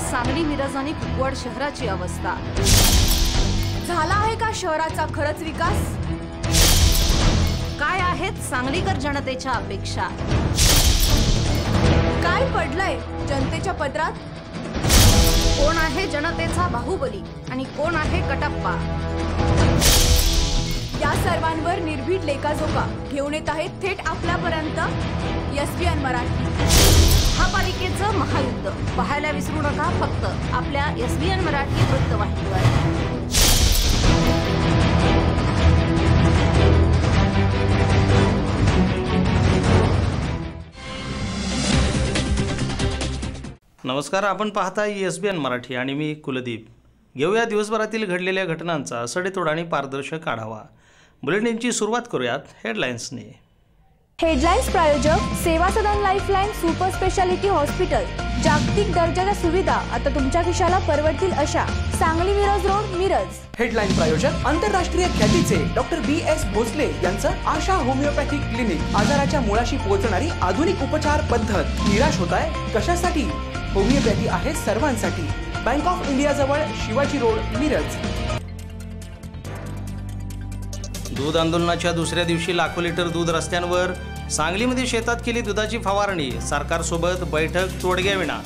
सांगली मिरज आणि कुपवाड शहराची अवस्था. झाला आहे का शहराचा खरंच विकास? काय आहेत सांगलीकर जनतेच्या अपेक्षा? काय पडलंय जनतेच्या पदरात? कोण आहे जनतेचा बाहुबली आणि कोण आहे कटप्पा? या सर्वांवर निर्भीड लेखाजोखा घेऊन येत आहेत थेट आपल्यापर्यंत. S N Marathi. महापालिकेचं महायुद्ध. पाहायला विसरू नका फक्त आपल्या एस बी एन मराठी वृत्तवाहिनीवर. नमस्कार आपण पाहता एस बी एन मराठी आणि मी कुलदीप. घेऊया दिवसभरातील घडलेल्या घटनांचा सडेतोड आणि पारदर्शक आढावा. बुलेटिनची सुरुवात करूयात हेडलाईन्सने हेडलाईन्स प्रायोजक Seva Sadan lifeline super speciality hospital. जागतिक दर्जाच्या सुविधा आता तुमच्या खिशाला परवडतील अशा. सांगली मिरज रोड मिरज. हेडलाईन प्रायोजक आंतरराष्ट्रीय ख्यातीचे डॉक्टर बी एस भोसले यांचं आशा होमिओपॅथिक क्लिनिक. आजाराच्या मुळाशी पोहोचणारी आधुनिक उपचार पद्धत. निराश होत आहे कशासाठी? होमिओपॅथी आहे सर्वांसाठी. बँक ऑफ इंडिया जवळ शिवाजी रोड मिरज. दूध आंदोलनाच्या दुसऱ्या दिवशी लाखो लिटर दूध रस्त्यांवर सांगलीमध्ये शेतात केली दुधाची फवारणी. सरकारसोबत बैठक तोडग्याविना.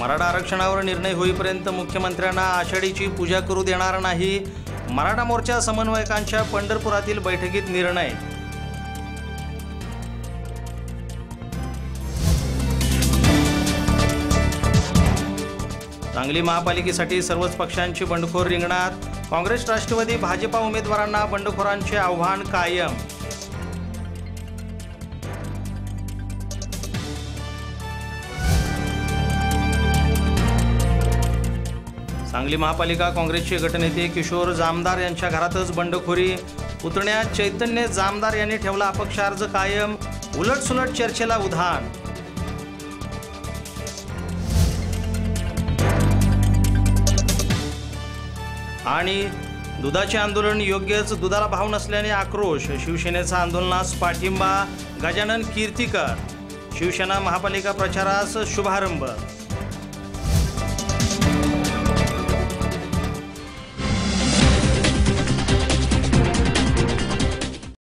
मराठा आरक्षणावर निर्णय होईपर्यंत मुख्यमंत्र्यांना आषाढीची पूजा करू देणार नाही. मराठा मोर्चा समन्वयकांच्या पंढरपुरातील बैठकीत निर्णय सांगली महापालिकेसाठी सर्वच पक्षांची बंडखोर रिंगणात. काँग्रेस राष्ट्रवादी भाजपा उमेदवारांना बंडखोरांचे आव्हान कायम. सांगली महापालिका काँग्रेसचे गटनेते किशोर जामदार यांच्या घरातच बंडखोरी. पुतण्यात चैतन्य जामदार यांनी ठेवला अपक्ष अर्ज कायम. उलटसुलट चर्चेला उधाण. आणि दुधाचे आंदोलन योग्यच दुधाला भाव नसल्याने आक्रोश. शिवसेनेचा आंदोलनास पाठिंबा. गजानन कीर्तीकर. शिवसेना महापालिका प्रचारास शुभारंभ.